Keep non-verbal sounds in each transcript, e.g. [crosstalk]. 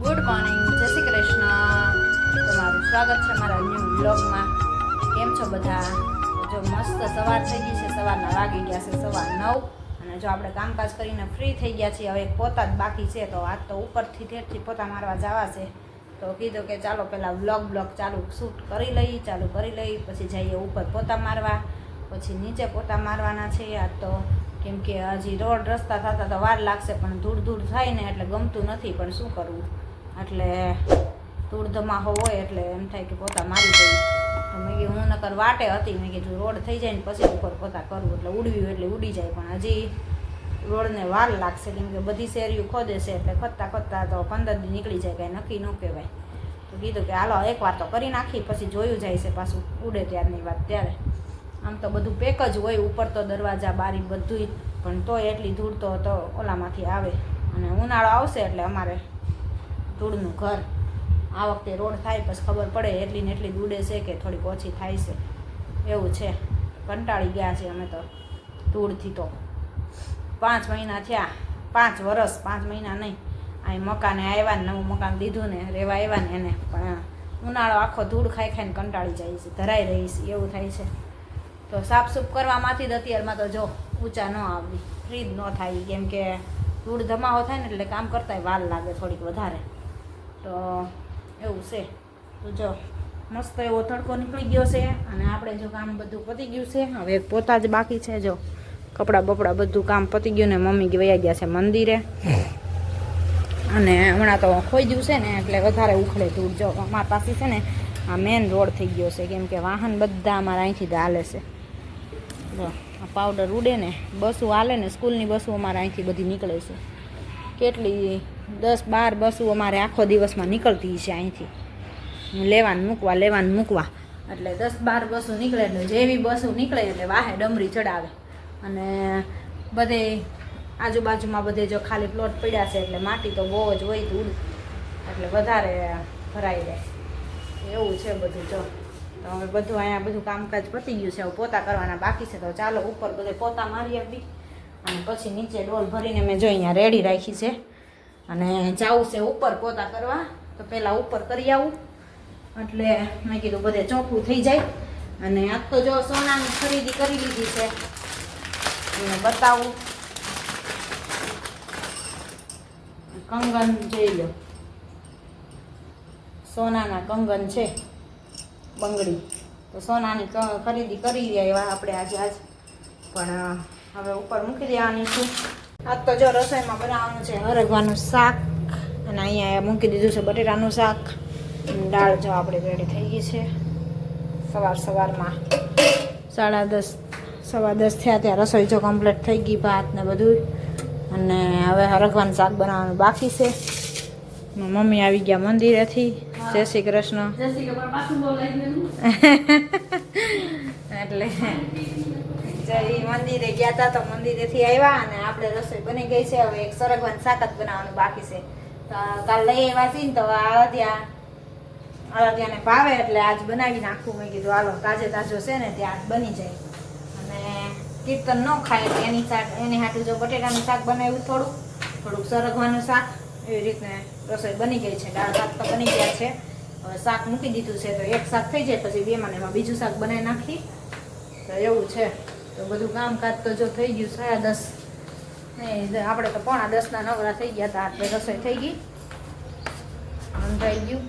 Good morning જય શ્રી કૃષ્ણ. તમારું સ્વાગત છે મારા ન્યૂ બ્લોગમાં કેમ છો બધા? જો મસ્ત સવાર થઈ ગઈ છે સવારના વાગી ગયા છે, સવાર નવ. અને જો આપણે કામકાજ કરીને ફ્રી થઈ ગયા છીએ, હવે પોતા જ બાકી છે, તો આજ તો ઉપરથી ઠેઠથી પોતા મારવા જવા છે. તો કીધું કે ચાલો પહેલાં વ્લોગ બ્લોગ ચાલુ શૂટ કરી લઈ, ચાલુ કરી લઈ, પછી જઈએ ઉપર પોતા મારવા. પછી નીચે પોતા મારવાના છે આજ તો. કેમ કે હજી રોડ રસ્તા થતા તો વાર લાગશે, પણ ધૂળ ધૂળ થાય ને એટલે ગમતું નથી, પણ શું કરવું? એટલે ધૂળ ધમાહો હોય એટલે એમ થાય કે પોતા મારી દઈ તો મેં કીધું, હું નકર વાટે હતી. મેં કીધું, રોડ થઈ જાય ને પછી ઉપર પોતા કરવું એટલે ઉડવી એટલે ઉડી જાય. પણ હજી રોડને વાર લાગશે. કેમ કે બધી શેરીઓ ખોદે છે એટલે ખોદતા ખોદતા તો પંદર દી નીકળી જાય. કાંઈ નક્કી ન કહેવાય. તો કીધું કે હાલો એક વાર તો કરી નાખી. પછી જોયું જાય છે પાછું ઉડે ત્યારની વાત ત્યારે. આમ તો બધું પેક જ હોય. ઉપર તો દરવાજા, બારી બધુંય. પણ તોય એટલી ધૂળ તો તો ઓલામાંથી આવે. અને ઉનાળો આવશે એટલે અમારે ધૂળનું ઘર. આ વખતે રોડ થાય પછી ખબર પડે એટલી ને એટલી દૂડે છે કે થોડીક ઓછી થાય છે. એવું છે. કંટાળી ગયા છે અમે તો ધૂળથી તો. પાંચ મહિના થયા. પાંચ વરસ, પાંચ મહિના નહીં. અહીં મકાને આવ્યા ને નવું મકાન દીધું ને, રહેવા આવ્યા ને એને. પણ ઉનાળો આખો ધૂળ ખાઈ ખાઈને કંટાળી જાય છે, ધરાઈ રહી છે, એવું થાય છે. તો સાફસૂફ કરવામાંથી જ અત્યારમાં તો જો ઊંચા ન આવી ફ્રી જ ન થાય, કેમ કે ધૂળ ધમાવો થાય ને એટલે કામ કરતાંય વાર લાગે થોડીક વધારે. તો એવું છે. તો જો, મસ્ત એવો તડકો નીકળી ગયો છે અને આપણે જો કામ બધું પતી ગયું છે, હવે પોતા જ બાકી છે જો. કપડાં બપડા બધું કામ પતી ગયું ને મમ્મી વયા ગયા છે મંદિરે. અને હમણાં તો ખોઈ ગયું છે ને, એટલે વધારે ઉખડે ધૂળ. જો, અમારા પાસે છે ને, આ મેન રોડ થઈ ગયો છે, કેમ કે વાહન બધા અમારા અહીંથી હાલે છે. જો, આ પાવડર ઉડે ને, બસો હાલે ને, સ્કૂલની બસો અમારે અહીંથી બધી નીકળે છે. કેટલી દસ, બાર બસો અમારે આખો દિવસમાં નીકળતી છે અહીંથી. લેવાનું મૂકવા લેવાનું મૂકવા. એટલે દસ, બાર બસો નીકળે એટલે જેવી બસો નીકળે એટલે વાહે ડમરી ચડાવે. અને બધે આજુબાજુમાં બધે જો ખાલી પ્લોટ પડ્યા છે એટલે માટી તો બહુ જ હોય ધૂળ. એટલે વધારે ભરાઈ જાય. એવું છે બધું જો. તો હવે બધું અહીંયા બધું કામકાજ પતી ગયું છે. હવે પોતા કરવાના બાકી છે. તો ચાલો ઉપર બધે પોતા મારી આપી. અને પછી નીચે ડોલ ભરીને મેં જો અહીંયા રેડી રાખી છે. અને જવું છે ઉપર પોતા કરવા, તો પહેલાં ઉપર કરી આવું. એટલે મેં કીધું બધે ચોખ્ખું થઈ જાય. અને આજ તો જો સોનાની ખરીદી કરી લીધી છે. અને બતાવું. કંગન જોઈ લો. સોનાના કંગન છે બંગડી. તો સોનાની ખરીદી કરી આવ્યા આપણે આજે આજ. પણ હવે ઉપર મૂકી દેવાની છું. આજ તો જો રસોઈમાં બનાવવાનું છે હરગવાનું શાક. અને અહીંયા મૂકી દીધું છે બટેટાનું શાક. અને દાળ જો આપણે રેડી થઈ ગઈ છે. સવાર સવારમાં સાડા દસ સવા દસ થયા ત્યાં રસોઈ જો કમ્પ્લીટ થઈ ગઈ ભાત ને બધું. અને હવે હરગવાનું શાક બનાવવાનું બાકી છે. મમ્મી આવી ગયા મંદિરેથી. જય શ્રી કૃષ્ણ. [laughs] એટલે મંદિરે ગયા હતા તો મંદિરેથી આવ્યા અને આપણે રસોઈ બની ગઈ છે. હવે એક સરગવાનું શાક જ બનાવવાનું બાકી છે. તો કાલ લઈ આવ્યા છીએ ને તો અળદિયા અળદિયાને ભાવે એટલે આજ બનાવી નાખું. મેં કીધું, હાલો, તાજે તાજો છે ને ત્યાં બની જાય. અને કીર્તન ન ખાય એની શાક, એની હાટું જો બટેટાનું શાક બનાવ્યું થોડુંક થોડુંક સરગવાનું શાક, એવી રીતને રસોઈ બની ગઈ છે. દાળ ભાત તો બની ગયા છે. હવે શાક મૂકી દીધું છે. તો એક શાક થઈ જાય, પછી બે મને એમાં બીજું શાક બનાવી નાખી. તો એવું છે. તો બધું કામકાજ તો જો થઈ ગયું સાડા દસ. ને આપણે તો પોણા દસના નવરા થઈ ગયા હતા એટલે રસોઈ થઈ ગઈ. થઈ ગયું.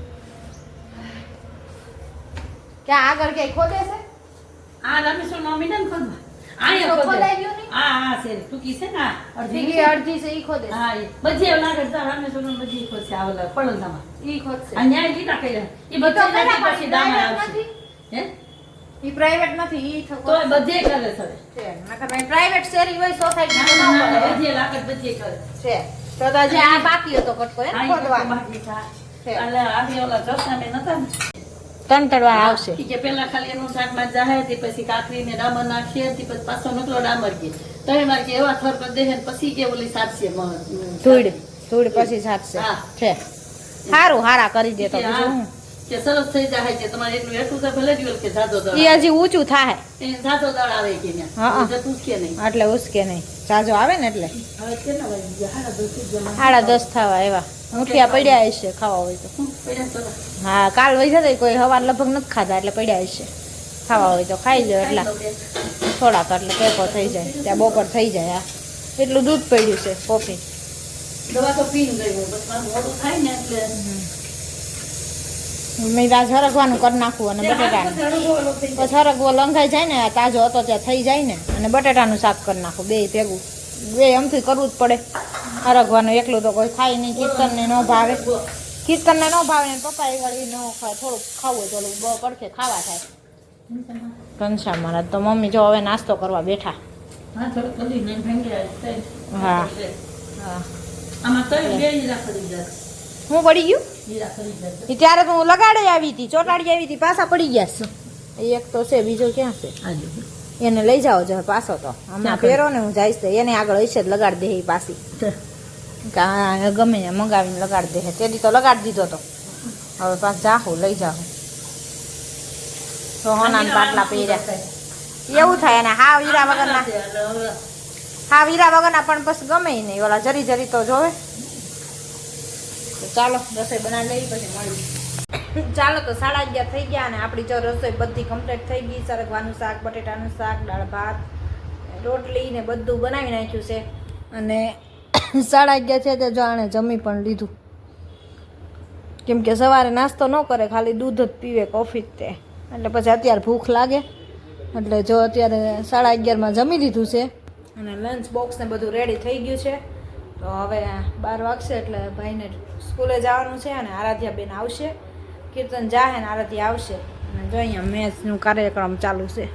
ક્યાં આગળ ક્યાંય ખોદે છે? આ રામેશ્વરમાં મીઠા ને ખોદવા. ખોદે. ઈ એ. માં. એ પ્રાઇવેટ નથી ઈ તો બધે કરે છે નકર ભાઈ પ્રાઇવેટ શેરી હોય સોસાયટી ના, બધે લાગે બધે કરે. છે. તો તો હજી આ બાકી હતો કટકો હા, એ એ બાકી છે. એટલે આપણે ઓલા જસનાબેન હતા ને, તંતડવા આવશે. કે પેલા ખાલી એનું શાકમાં જાહે તે પછી કાકરી ને ડામર નાખીએ તે પછી પાછો નકલો ડામર કે. તો માર કે એવા થર પર દેહે પછી કે ઓલી સાચશે ધૂળ ધૂળ પછી સાચશે. છે. સારું હારા કરી દે તો બીજું કે સરસ થઈ જાય કે તમારે એટલું એટલું તો ભલે જ કે જાદો દળ એ હજી ઊંચું થાય. એ જાદો દળ આવે કે હા, હા. ત્યાં જતું જ કે નહીં. એટલે ઉસકે નહીં. જાજો આવે ને એટલે? હવે સાડા દસ ગયા થવા એવા. મુઠિયા પડ્યા હશે ખાવા હોય તો. હું કાલ વહી જતા કોઈ હવાર લગભગ નથી ખાધા એટલે પડ્યા હશે. ખાવા હોય તો ખાઈ લો એટલા. થોડાક એટલે પેપો થઈ જાય ત્યાં બપોર થઈ જાય હા. એટલું દૂધ પડ્યું છે કોફી. દવા તો પીને ગઈ બસ મારું મોડું થાય ને એટલે મેં તાજ હરગવાનું કરી નાખવું અને બટેટાનું. તો હરગવો લંઘાઈ જાય ને તાજો હતો ત્યાં થઈ જાય ને અને બટેટાનું શાક કરી નાખું બે ભેગું. બે એમથી કરવું જ પડે. સરગવાનું એકલું તો કોઈ ખાય નહીં કીર્તનને ન ભાવે. કીર્તનને ન ભાવે ને પપ્પા એ વળી ન ખાય થોડુંક ખાવું થોડું બહુ પડખે ખાવા થાય. ઘનશ્યામ મહારાજ તો મમ્મી જો હવે નાસ્તો કરવા બેઠા. હા. હા. આમાં કઈ બે હીરા ખરી જાય હું પડી ગયું? ત્યારે તો હું લગાડે આવી હતી ચોટાડી આવી હતી પાછા પડી ગયા છે. એક તો છે બીજો ક્યાં છે? એને લઈ જાઓ જો પાછો તો. હમણાં પહેરો ને હું જઈશ એને આગળ હશે જ લગાડી દે પાછી. ગમે મંગાવીને લગાડી દે તેથી તો લગાડી દીધો તો. હવે પાછ જાહો લઈ જાહું. સોહના પાટલા પહેર્યા. એવું થાય અને હા હીરા વગરના. હા હીરા વગરના પણ પછી ગમે નહીં. ઓલા જરી જરી તો જોવે. ચાલો, રસોઈ બનાવી લઈ પછી મળી ચાલો તો સાડા અગિયાર થઈ ગયા અને આપણી જો રસોઈ બધી કમ્પ્લીટ થઈ ગઈ. સરગવાનું શાક, બટેટાનું શાક, દાળ ભાત, રોટલી ને બધું બનાવી નાખ્યું છે. અને સાડા અગિયાર છે તે જો આણે જમી પણ લીધું. કેમ કે સવારે નાસ્તો ન કરે, ખાલી દૂધ જ પીવે કોફી જ તે. એટલે પછી અત્યારે ભૂખ લાગે. એટલે જો અત્યારે સાડા અગિયારમાં જમી લીધું છે અને લંચ બોક્સ ને બધું રેડી થઈ ગયું છે. તો હવે બાર વાગશે એટલે ભાઈને સ્કૂલે જવાનું છે અને આરાધ્યાબેન આવશે. કીર્તન જાહે ને આરાધ્યા આવશે. અને જો અહીંયા મેચનું કાર્યક્રમ ચાલુ છે.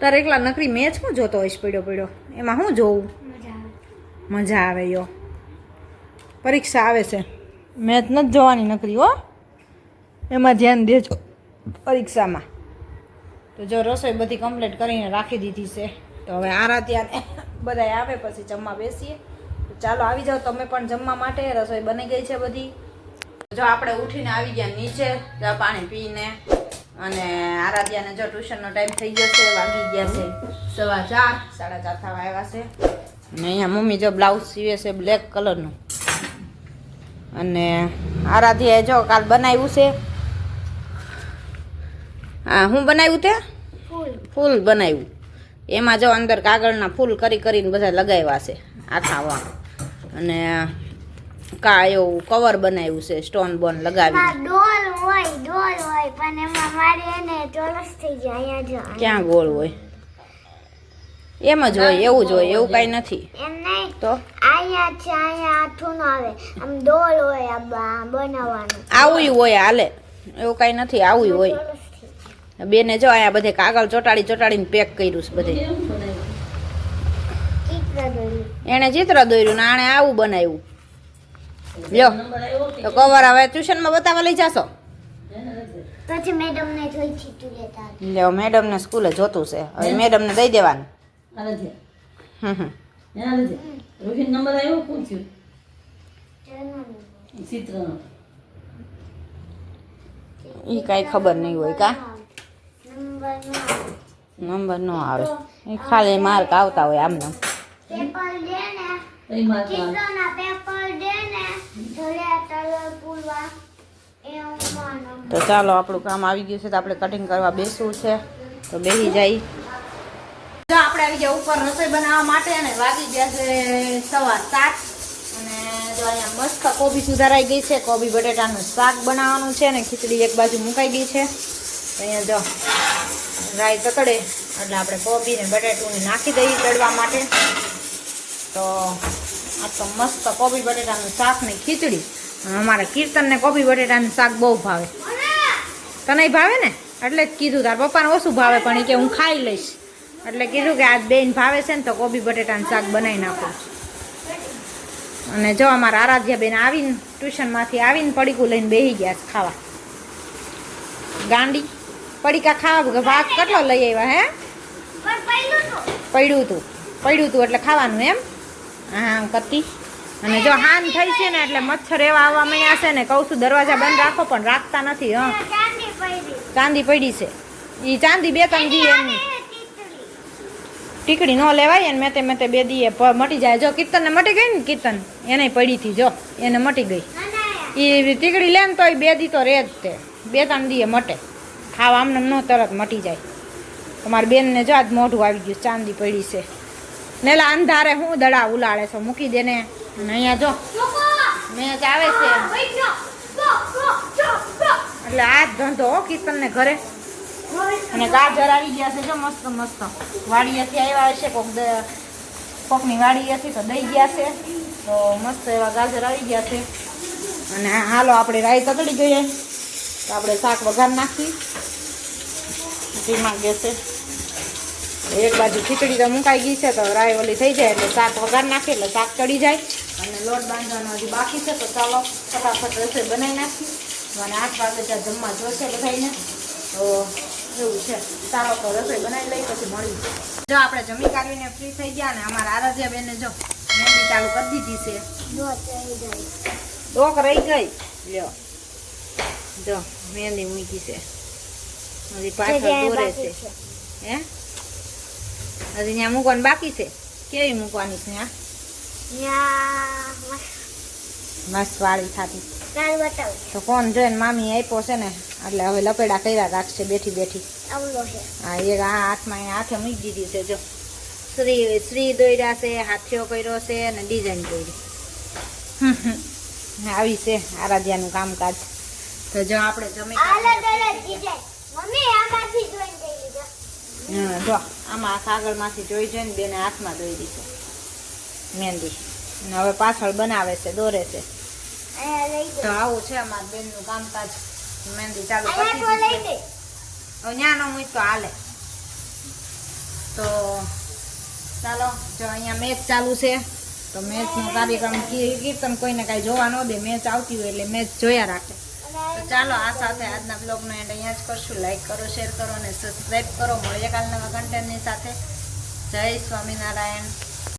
તારે એકલા નકરી મેચ હું જોતો હોઈશ પડ્યો પડ્યો? એમાં શું જોવું? મજા આવે. યો. પરીક્ષા આવે છે. મેચ નથી જોવાની નકરી હો. એમાં ધ્યાન દેજો પરીક્ષામાં. તો જો રસોઈ બધી કમ્પ્લીટ કરીને રાખી દીધી છે. તો હવે આરાધ્યાને [laughs] બધા આવે પછી જમવા બેસીએ. ચાલો આવી જાઓ તમે પણ જમવા માટે રસોઈ બની ગઈ છે બધી. જો આપણે ઉઠીને આવી ગયા નીચે પાણી પીને અને આરાધ્યાને જો ટ્યુશનનો ટાઈમ થઈ ગયો છે વાગી ગયા છે સવા ચાર સાડા ચાર થવા આવ્યા છે. અને અહીંયા મમ્મી જો બ્લાઉઝ સીવે છે બ્લેક કલરનું. અને આરાધ્યાએ જો કાલ બનાવ્યું છે. હા હું બનાવ્યું તે? ફૂલ. બનાવ્યું. એમાં જો અંદર કાગળના ફૂલ કરી કરીને બધા લગાવ્યા છે આખા વા અને કા એવું કવર બનાવ્યું છે સ્ટોન બોન લગાવી. ડોલ હોય ડોલ હોય પણ એમાં મારે એને ચોરસ થઈ જાય જો ક્યાં ગોળ હોય? એમ જ હોય એવું જ હોય એવું કાંઈ નથી. તો? અહીંયા છે અહીંયા આથું આવે. આમ ડોલ હોય બનાવવાનું. આવું હોય હાલે. એવું કાંઈ નથી આવું હોય. બેને જો અહીંયા બધે કાગળ ચોટાડી ચોટાડીને પેક કર્યું છે બધે કેમ બનાવ્યું? ચિત્ર દોર્યું એણે ચિત્ર દોર્યું ને આણે આવું બનાવ્યું. લ્યો તો કવર હવે ટ્યુશનમાં બતાવવા લઈ જાશો. મેડમ પછી મેડમને જોઈ ચીતું લેતા લ્યો મેડમને સ્કૂલે જોતું છે. હવે મેડમને દઈ દેવાનું. હમ હમ. રોહિત નંબર આવ્યો? કોણ ચિત્રનો. ઈ કાંઈ ખબર નહીં હોય કા? નંબર નો આવે. આવે. એ ખાલી માર્ક આવતા હોય આમને. પેપર દે ને આવે? ચિત્રના પેપર દે ને ધોળે કલર પૂરવા એ તો ચાલો આપણું કામ આવી ગયું છે તો આપણે કટિંગ કરવા બેસવું છે. તો બેસી જાય. જો આપણે આવી ગયા ઉપર રસોઈ બનાવવા માટે અને વાગી ગયા છે સવા સાત. અને જો અહીંયા મસ્ત કોબી સુધારાઈ ગઈ છે. કોબી બટેટાનું શાક બનાવવાનું છે અને ખીચડી એક બાજુ મુકાઈ ગઈ છે. અહીંયા જો રાઈ તકડે એટલે આપણે કોબીને ને નાખી દઈએ તળવા માટે. તો આ તો મસ્ત કોબી બટેટાનું શાક ને ખીચડી. અમારા કીર્તનને કોબી બટેટાનું શાક બહુ ભાવે. તને ભાવે ને? એટલે જ કીધું, તાર પપ્પાને ઓછું ભાવે, પણ એ કે હું ખાઈ લઈશ. એટલે કીધું કે આજ બેન ભાવે છે ને તો કોબી બટેટાનું શાક બનાવી નાખું અને જો અમારા આરાધ્યા બેન આવીને ટ્યુશનમાંથી આવીને પડીકું લઈને બેસી ગયા ખાવા. ગાંડી, પડીકા ખાવા ભાત કેટલો લઈ આવ્યા, હે? પડ્યું હતું. પડ્યું હતું એટલે ખાવાનું એમ? હા કરતી અને જો હાન થઈ છે ને એટલે મચ્છર એવા આવવા માંડ્યા છે ને, કહું છું દરવાજા બંધ રાખો, પણ રાખતા નથી, હા. ચાંદી પડી છે. એ ચાંદી બે ત્રણ દી એમની. ટીકડી ન લેવાય ને મેં મેં બે દીએ મટી જાય. જો કીર્તનને મટી ગઈ ને કીર્તન એને પડી હતી, જો, એને મટી ગઈ. એ ટીકડી લે ને તો બે દી તો રહે જ તે. બે ત્રણ દીએ મટે. ખાવા આમને ન તરત મટી જાય. તમારી બેનને જો આજ મોઢું આવી ગયું, ચાંદી પડી છે. ને એટલે અંધારે હું દડા ઉલાળે છે, મૂકી દે ને. અને અહીંયા જો મેચ આવે છે. એટલે આ જ ધંધો કીર્તનને ઘરે. અને ગાજર આવી ગયા છે, જો મસ્ત મસ્ત. વાડીએથી આવ્યા હશે, કોક કોકની કોકની વાડીએથી તો દઈ ગયા છે. તો મસ્ત એવા ગાજર આવી ગયા છે. અને હાલો આપણે રાઈ તકડી ગઈએ તો આપણે શાક વઘાર નાખી. ધીમા ગેસે. એક બાજુ ખીચડી તો મુકાઈ ગઈ છે તો રાય ઓલી થઈ જાય એટલે શાક વઘાર નાખે એટલે શાક ચડી જાય. અને લોટ બાંધવાનો હજી બાકી છે તો ચાલો ફટાફટ રસોઈ બનાવી નાખી મને આઠ વાગે ત્યાં જમવા જોશે બધાને તો એવું છે. ચાલો તો રસોઈ બનાવી લઈ પછી મળી જો આપણે જમી કાઢીને ફ્રી થઈ ગયા ને અમારા આરાધ્યા બેને જો મહેંદી ચાલુ કરી દીધી છે. ડોક રહી ગઈ. લ્યો. જો મહેંદી મૂકી છે. હજી પાછળ દોરે છે. હે? હજી ત્યાં મૂકવાનું બાકી છે? કેવી મૂકવાની છે હા? મસ્ત વાળી થાતી. તો કોણ જોઈને મામી આપ્યો છે ને એટલે હવે લપેડા કર્યા રાખશે બેઠી બેઠી. હા એક આ હાથમાં હાથે મૂકી દીધી છે જો. શ્રી શ્રી દોર્યા છે હાથીઓ કર્યો છે અને ડિઝાઇન કરી. આવી છે આરાધ્યાનું કામકાજ. તો જો આપણે જમી મમ્મી જો. આમાં કાગળમાંથી જોઈ જોઈને બેને હાથમાં દોઈ દીધું. મહેંદી. હવે પાછળ બનાવે છે દોરે છે. તો આવું છે અમારા બેનનું કામકાજ. મહેંદી ચાલુ કરી દીધી હવે ત્યાં ન મૂક તો હાલે. તો ચાલો જો અહીંયા મેચ ચાલુ છે. તો મેચનો કાર્યક્રમ કી- કીર્તન કોઈને કાંઈ જોવા ન દે. મેચ આવતી હોય એટલે મેચ જોયા રાખે. ચાલો આ સાથે આજના બ્લોગનો એન્ડ અહીંયા જ કરશું. લાઈક કરો શેર કરો અને સબસ્ક્રાઈબ કરો. મળીએ કાલના કન્ટેન્ટની સાથે. જય સ્વામિનારાયણ.